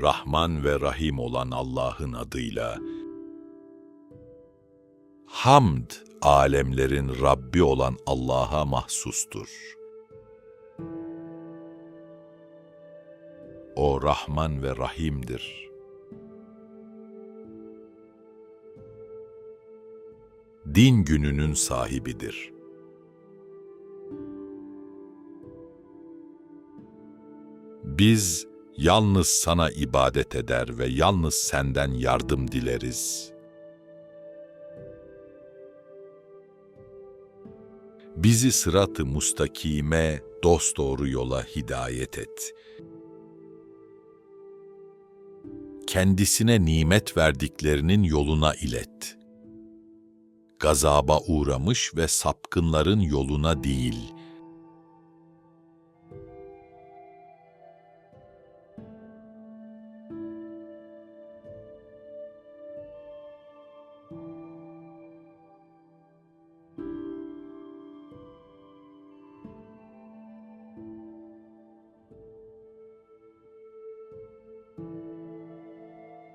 Rahman ve Rahim olan Allah'ın adıyla. Hamd, alemlerin Rabbi olan Allah'a mahsustur. O Rahman ve Rahim'dir. Din gününün sahibidir. Biz yalnız sana ibadet eder ve yalnız senden yardım dileriz. Bizi sırat-ı mustakime, dosdoğru yola hidayet et. Kendisine nimet verdiklerinin yoluna ilet. Gazaba uğramış ve sapkınların yoluna değil.''